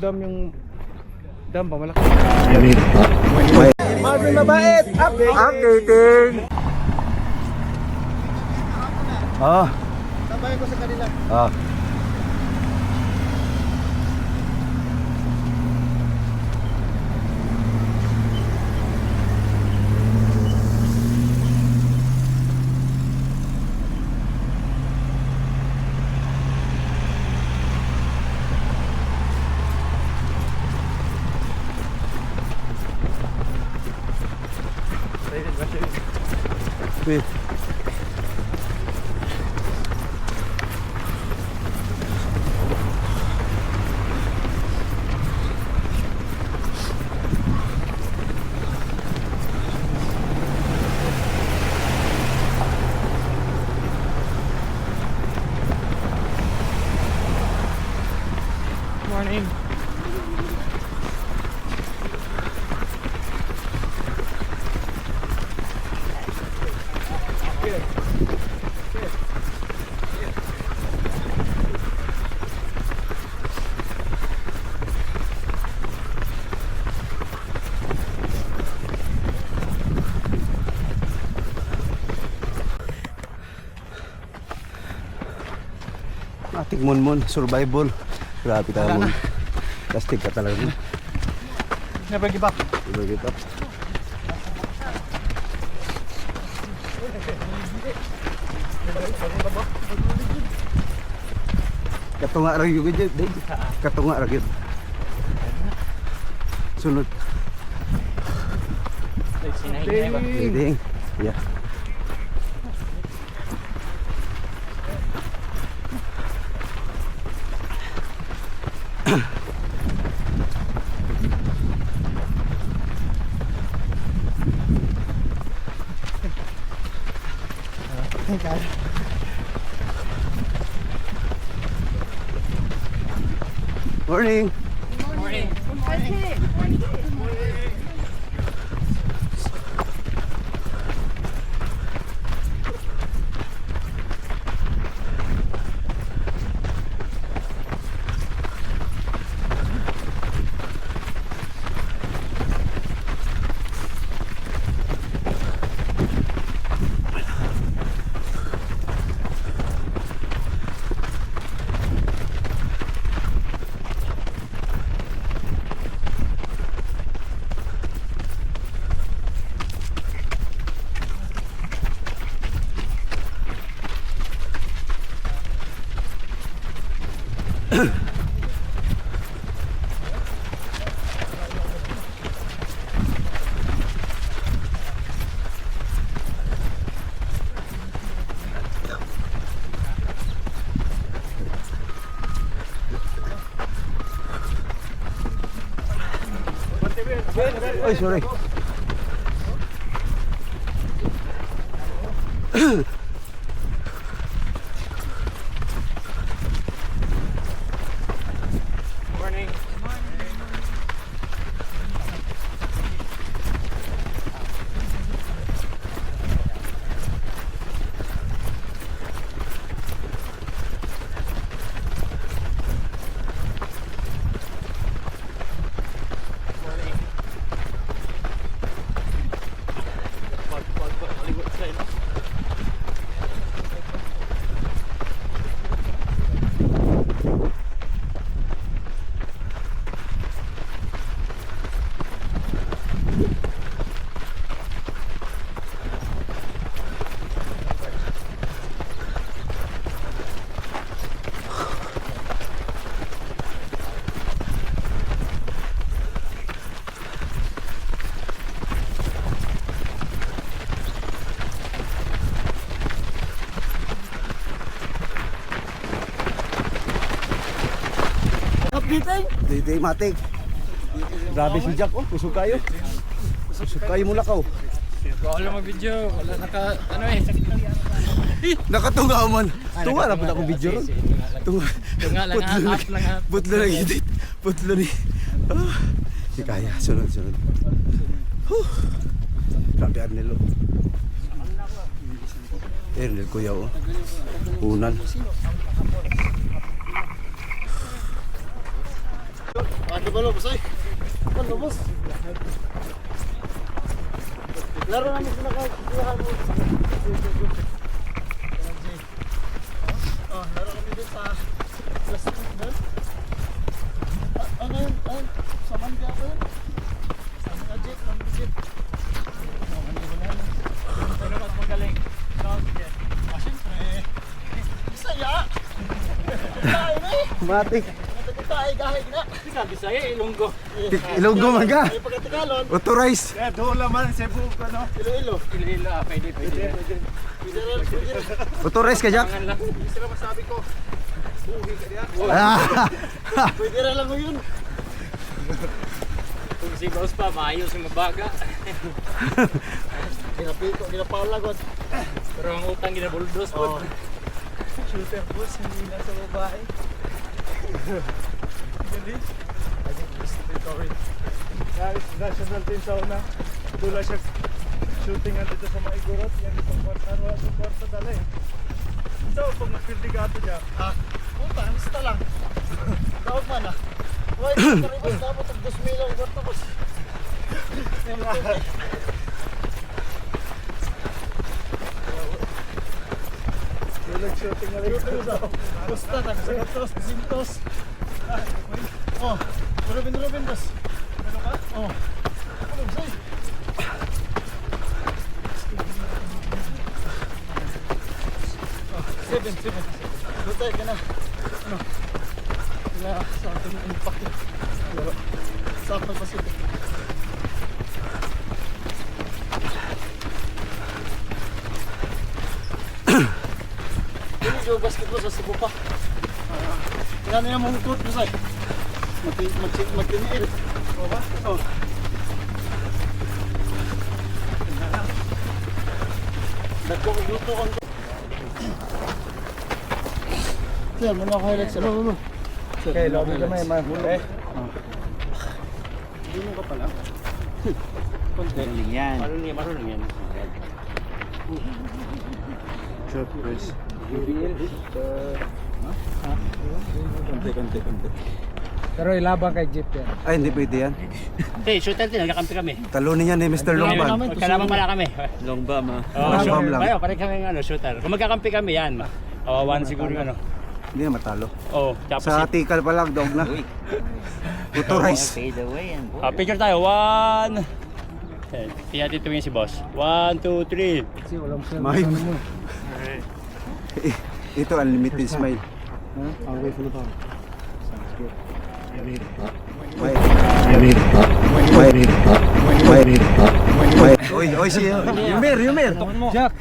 Dam yung dam pa malaki. Marvin Mabait! Updating. Ah, Sabayan ko sa kanila. ah. Ating monmon, survival. Grabe ka mon. Plastic ka talaga. Never give up. Iba kita. Katunga ra gyud day. Katunga ra gyud. Sunod. Ding. Ya. Morning. Ay, sorry. Morning. Dito matik. Grabe si Jack oh, kusog kayo. Kusog kayo mula ka oh. Wala mag-video. Wala naka, ano eh. Nakatunga man. Tunga na pala akong video ron. Tunga. Tunga lang ha, Putlo up lang ha. Putlo na gidit. Putlo ni. Ah. Di kaya. Sunod, sunod. Huh. Grabe Arnel oh. Arnel kuya oh. Unan. Ato ba lubos ay? Ano lubos? Laro namin pinakakuha mo. Oh, laro kami dun sa plastic doon. Ah, Ano yun? Ayun, sa mga jeep, jeep. Ah, syempre. Bisaya! Tayo na eh! Mati. Matagal tayo, gahig na. Ika, Bisaya, Ilonggo. Ilonggo man ka. Ay, Authorize. Kaya doon laman Cebu ano. Iloilo. Iloilo, ah, pwede, pwede. Authorize ka, Jack. Lang. Sila masabi ko. Buhi ka diyan. Ah. Pwede rin lang mo yun. Kung si boss pa, maayos yung mabaga. Ginapito, ginapalagot. Pero ang utang ginabuldos po. Oh. Shooter boss, hindi na sa babae. Gali. I think this is recovery. Guys, national team sa una. Dula siya shooting ang dito sa Maigurot. Yan itong kwarta. Ano ang kwarta dala eh. So, pag nag-fielding ka dyan, Ah, puta, basta lang. Daog man ah. Why, karibas dapat ang 2 mil ang gwarta boss. Dulag shooting na rin. Basta, nagsagatos, sintos. Oh, Ruben Ruben boss. Ano ka? Oh. Ano ba Seven, seven. Lutay ka na. Ano? Wala sa ating impact. Laro. Sa Apple Pacific. Hindi yung basketball sa Cebu pa. Kaya nila mong court mo sa'yo. Magtiniil. O ba? Oo. Dagko ko luto ko. Sir, muna ako highlight sa lolo. Okay, lobby ka may mahuli. Eh. Marunong yan. Marunong yan. Shot, guys. Konti, konti, konti. Pero ilabang kay Jeep yan. Ay, hindi pwede yan. Hey, shooter din. Nagkakampi kami. Talunin yan ni Mr. Longban. Magkalaban pala kami. Longbam, ha? Oh, Longbam sure. lang. Kayo, pare kami ng ano, shooter. Kung magkakampi kami yan, kawawan siguro yung ano. Hindi na matalo. Oh, tapos Sa tikal pa lang, dog na. Authorize. Ah, picture tayo. One. Eh, Tingnan dito yung si boss. One, two, three. Kasi walang siya. May... Ito, unlimited smile. Okay, full of May... May... May... Oy, oy, si... Yumer, Yumer! Jack!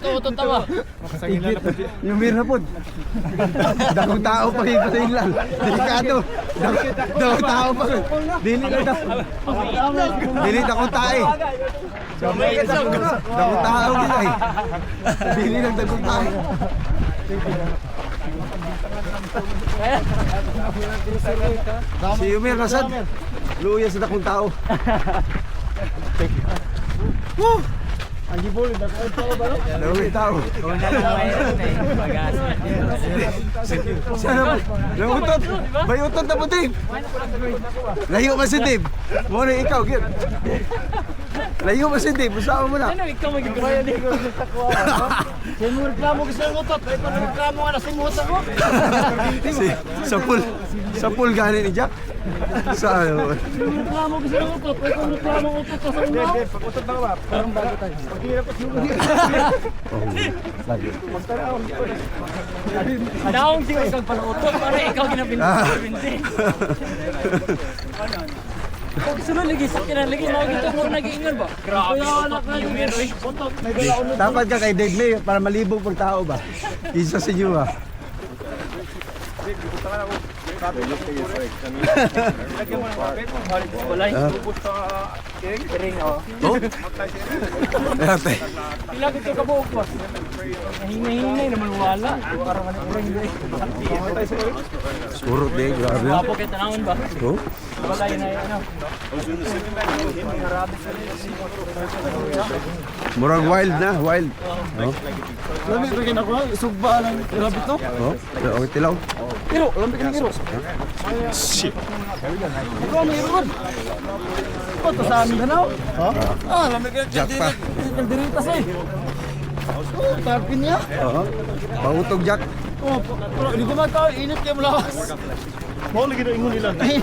Totoo, tawa. Yumer na po. Dakong tao pa kayo sa ilan. Delikado. Dak- Dakong tao pa. Dili na daw. Dili dakong tae. Dakong tao gilay. Dili lang dakong tae. Si Yumer nasad. Luya sa dakong tao. Woo! Ang gibol, dako ito ba? Dakong tao. Sana ba? Nangutot. Bayutot na po, Dave. Layo ba si Dave? Muna ikaw, Gil. Layo ba si Dave? Usama mo na. Ano, ikaw magigaya din ko. Kaya mo reklamo ko sa utot. Ay, paano reklamo nga na simut ako? Si, sa pool. Sa pool gani ni Jack. Sa ano? Reklamo ko sa utot. Ay, paano reklamo ko utot sa utot? Pag-usap na ka ba? Parang bago tayo. Pag-hirap at yung Naong si ikaw panutot para ikaw ginapinti. Pag sunod lagi kinalagi mo gito mo nag-iingon ba? Grabe. Dapat ka kay Dave May para malibog pag tao ba? Isa sa inyo ha. Wala Ah. ubos sa king. Oh? Ate. Pila dito ka buok ba? Hinay-hinay naman wala. Parang ano ring day. Puro Dave, grabe. Wapo kay tanawon ba? Oh? Wala yun ay ano. Murag wild na, wild. Oh? Labi, bigyan ako. Isugba ng rabbit to. Oh? Okay, tilaw. Iro, lamig ng iro. Shit. Ikaw may iro ron. Ikaw to sa Mindanao? Ha? Ah, lamig ng Jack pa. Kalderitas eh. Oh, tarpin niya. Oo. Pangutog Jack. Oh, pero hindi ko matao, init kayo malakas. Mo lagi na ingon nila. Eh,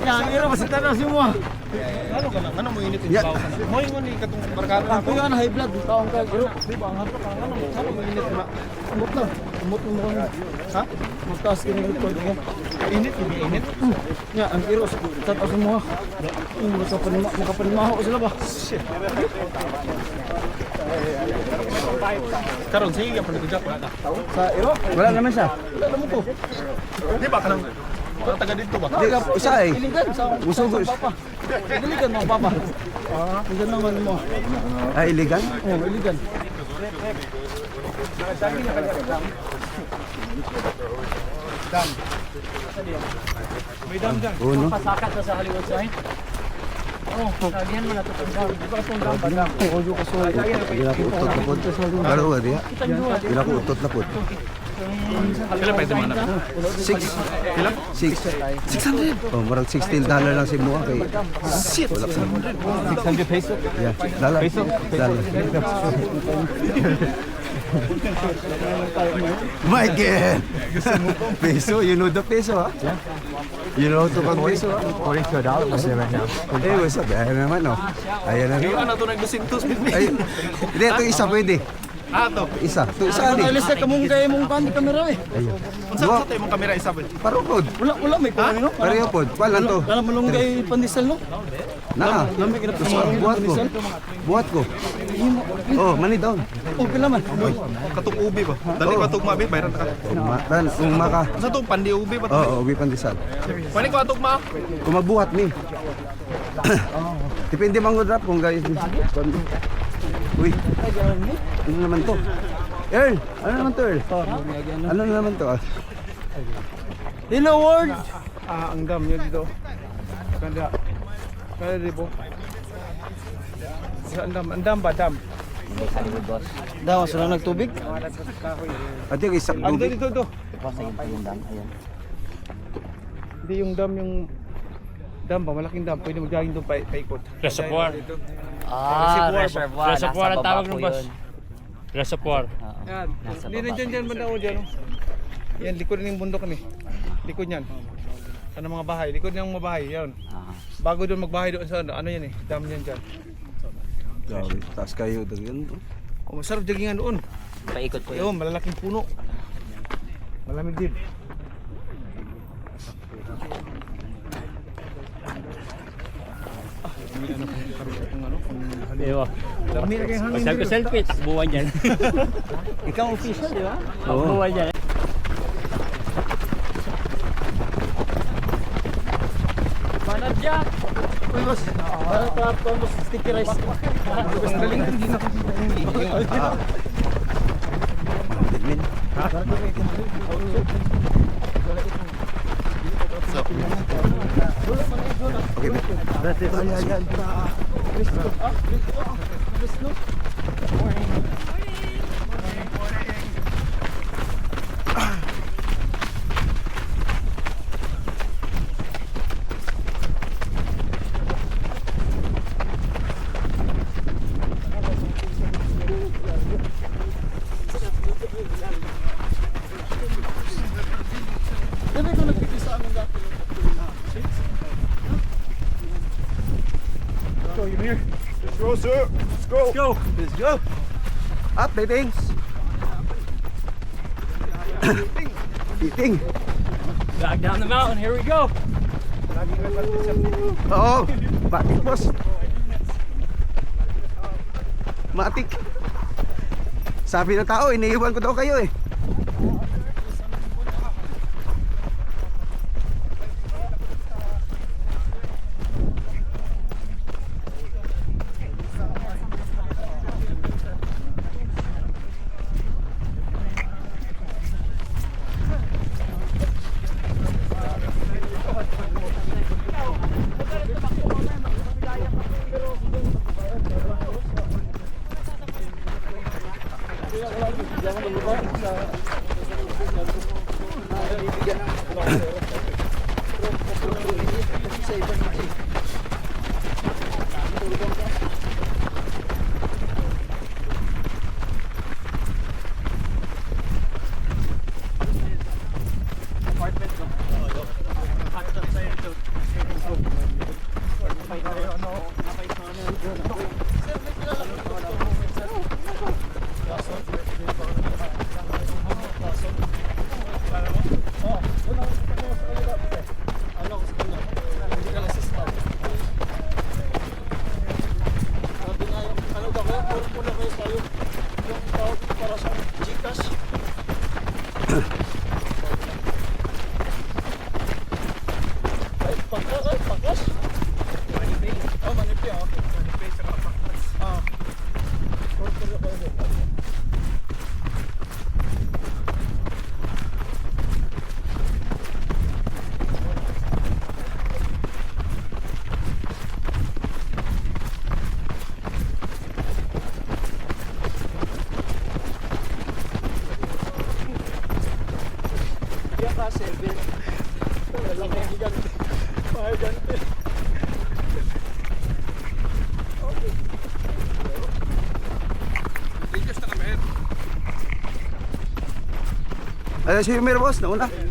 Yang iro, basta tanong si mo. Ano ka na? Ano mo init Ya. Mo ingon ni katong barkada na Ako yan, high blood, taong ka, iro. Di ba, ang harap ka, ano, ano mo init na? Na, umot mo kami. Ha? Magtaas ka ng record mo. init, hindi init. Ya, ang iro, sa taas mo. Hmm, makapanima, ako sila ba? Karon sige ka pala jack wala. Sa iro? Wala naman siya. Wala naman to. Di ba kanang mga taga dito ba? Di, isa eh. Iligan sa papa. Iligan mo, papa. Ah, iligan naman mo. Ah, iligan? Oh, iligan. Oo, no? Pasakat sa Hollywood sign. Oh, sabihan mo na to tong dam. Di ba tong dam ba dam? Oh, yo ko so. Ila ko utot na po. Lalo ba diya? Ila ko utot na po. Kailan pwede man na? Six. Ilan? Six. Six hundred. Oh, marag 16 dollar lang si Mua kay. Shit. Wala pa. 600 peso. Yeah. Lala. Lala. Michael! peso, you know the peso, ha? You know to pag peso, ha? $44 right now. Eh, what's up? Ayan naman, no? Ayan na rin. Ano to nagdusintos bit Ay, hindi, ito isa pwede. Ah to. Isa. Ito isa, Ano di. alis na kamong kay mong pan di kamera eh. Ayun. Unsa sa tayo mong kamera isa ba? parukod. Wala wala may kuno no. Pareho po. Wala to. Kala mo lang kay pandisal no. Na. Na Gusto ko, buhat ko. Buhat ko. Oh, money down. Oh, pila man. Katong ubi ba? Dali ko atong mabi bayran ka. Umakan, umaka. Unsa to pandi ubi ba? Oo, oh, ubi pandesal. Pwede ko atong ma. Kung magbuhat ni. Depende man ko drop kung guys. Uy, ano naman to? Earl, ano naman to Earl? Ano naman to? ah? In a word. Ah, ang dam yun dito. Kanda. Kanda di po. Sa andam, andam ba dam? Daw sila nagtubig. Ate, isak Ando tubig. dito to. Hindi yung dam yung dam ba malaking dam pwede mag-jogging doon pa paikot. Reservoir. Ah, reservoir. Reservoir ang tawag ng yun. Reservoir. Oo. Yan. Nasa Hindi baba. nandiyan dyan banda o dyan. oh. Yan, likod ng bundok ni. Likod niyan. Ano mga bahay? Likod ng mga bahay. Yan. Ah. Bago doon magbahay doon sa ano, ano yan eh. Dam yan dyan. Grabe, taas kayo. Ganyan. Oh, masarap joggingan doon. Paikot po yun. Ayun, malalaking puno. Malamig din. Ewa. Dami na kayong hangin Sabi ko dito. selfie, buwan yan. Ikaw official, di ba? Oo. Buwan yan. Manad Jack. Uy, boss. Para para para boss sticky rice. Mas galing hindi na Tigmin. Okay. Dami go, sir. Let's go. Let's go. Let's go. Up, datings. Eating. Back down the mountain, here we go. Oo. Matik, boss. Matik. Sabi ng tao, iniiwan ko daw kayo eh. Pa, 7. Walang mga gigante. Mga gigante. Ayan si Mir boss, nauna. Hey,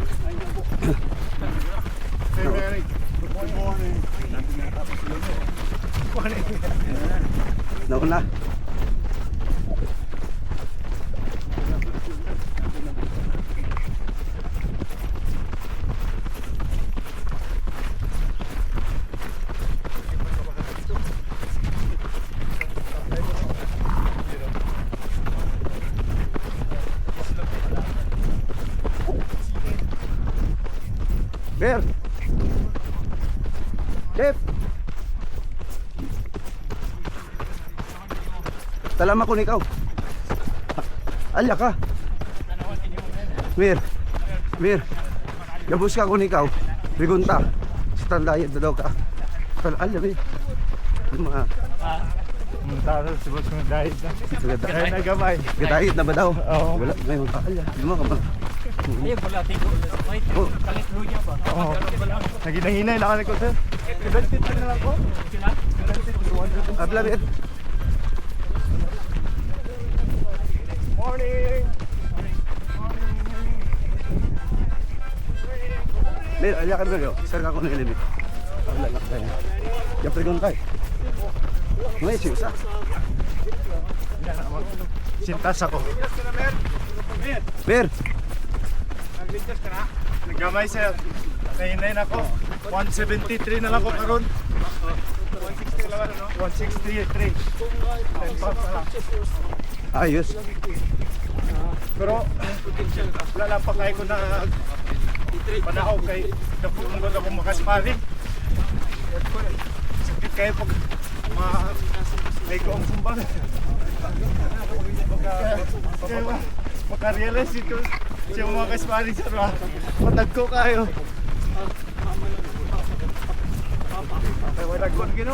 Talama ko ikaw. Alya ka. Mir. Mir. Gabus ka ko ikaw. Bigunta. Sa tandayad na daw ka. Tal alya. Yung mga Ang taro si boss mo dahil na. Kaya nagamay. gadayad na ba daw? Oo. Wala ngayon ka alya. Yung mga kama. Ayun, wala. Tingko. Oh, kalit niya ba? Oo. Naginahinay lang ako sir. 73 na lang ko. abla Morning! Mir, alya ka na Sir ka ko na ilimit. Abla lang tayo. Yung pregunta eh. Ngayon siya sa. Sintas ako. Mir. Nagamay sir. Nahinay na ako. 173 na lang ko karon. 163. 10 pounds na lang. Ayos. Pero wala lang pa kayo ko na panahaw kay mo na ako makasparing. Sakit kayo pag ma may ko ang sumbang. Kaya ma- makarealize ito siya mga kasparing sa mga patag ko kayo. Ay, wala ang gino.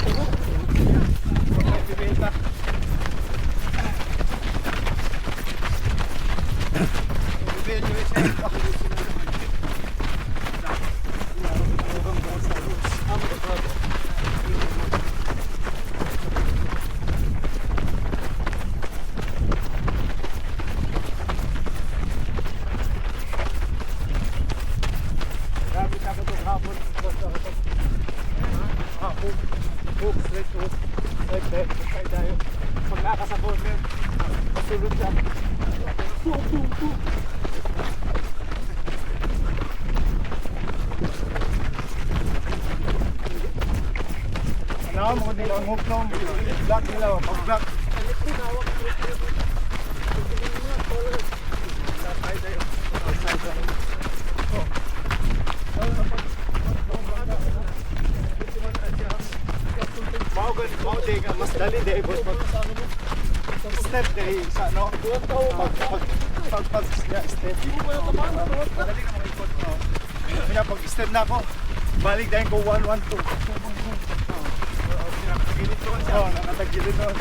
mo nung black nila. Pag black. Mao gan mao day nga mas dali day boss pag step day sa no pag pag pag pag step madali ka mag-ikot no kaya pag step na ako balik dahil ko 1 1 2今日のまた気づくの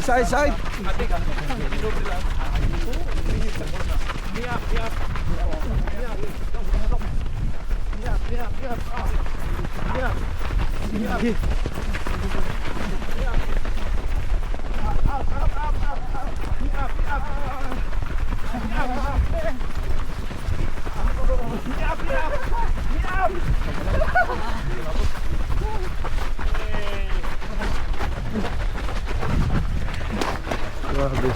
Side, side, side. Grabe.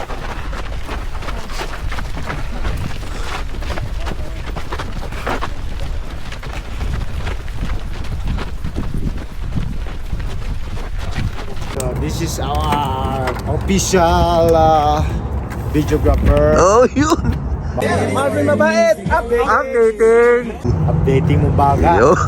So this is our official uh, videographer. Oh, yun. Marvin Mabait, update. Updating. Updating mo baga. Yo.